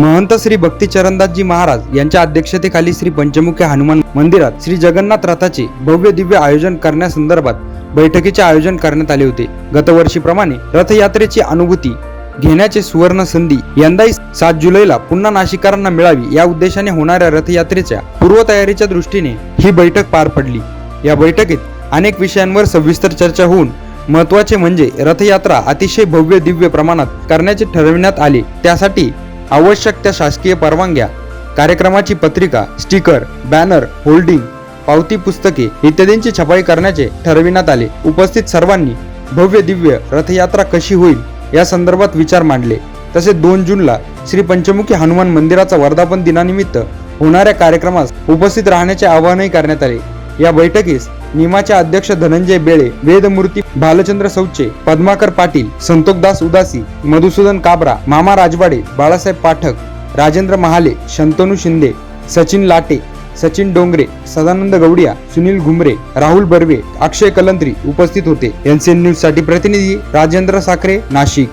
महंत श्री भक्ती चरणदासजी महाराज यांच्या अध्यक्षतेखाली श्री पंचमुखी हनुमान मंदिरात श्री जगन्नाथ रथाचे भव्य दिव्य आयोजन करण्यासंदर्भात बैठकीचे आयोजन करण्यात आले होते. गतवर्षीप्रमाणे रथयात्रेची अनुभूती घेण्याचे सुवर्ण संधी यंदाही सात जुलैला पुन्हा नाशिकारांना मिळावी या उद्देशाने होणाऱ्या रथयात्रेच्या पूर्वतयारीच्या दृष्टीने ही बैठक पार पडली. या बैठकीत अनेक विषयांवर सविस्तर चर्चा होऊन महत्त्वाचे म्हणजे रथयात्रा अतिशय भव्य दिव्य प्रमाणात करण्याचे ठरविण्यात आले. त्यासाठी आवश्यक त्या शासकीय परवानग्या कार्यक्रमाची पत्रिका स्टिकर बॅनर होल्डिंग पावती पुस्तके इत्यादींची छपाई करण्याचे ठरविण्यात आले. उपस्थित सर्वांनी भव्य दिव्य रथयात्रा कशी होईल या संदर्भात विचार मांडले. तसेच दोन जूनला श्री पंचमुखी हनुमान मंदिराचा वर्धापन दिनानिमित्त होणाऱ्या कार्यक्रमास उपस्थित राहण्याचे आवाहनही करण्यात आले. या बैठकीस निमाच्या अध्यक्ष धनंजय बेळे वेदमूर्ती भालचंद्र सौचे पद्माकर पाटील संतोकदास उदासी मधुसूदन काबरा मामा राजवाडे बाळासाहेब पाठक राजेंद्र महाले शंतनू शिंदे सचिन लाटे सचिन डोंगरे सदानंद गौडिया सुनील घुमरे राहुल बर्वे अक्षय कलंत्री उपस्थित होते. एनसीएन न्यूजसाठी प्रतिनिधी राजेंद्र साखरे नाशिक.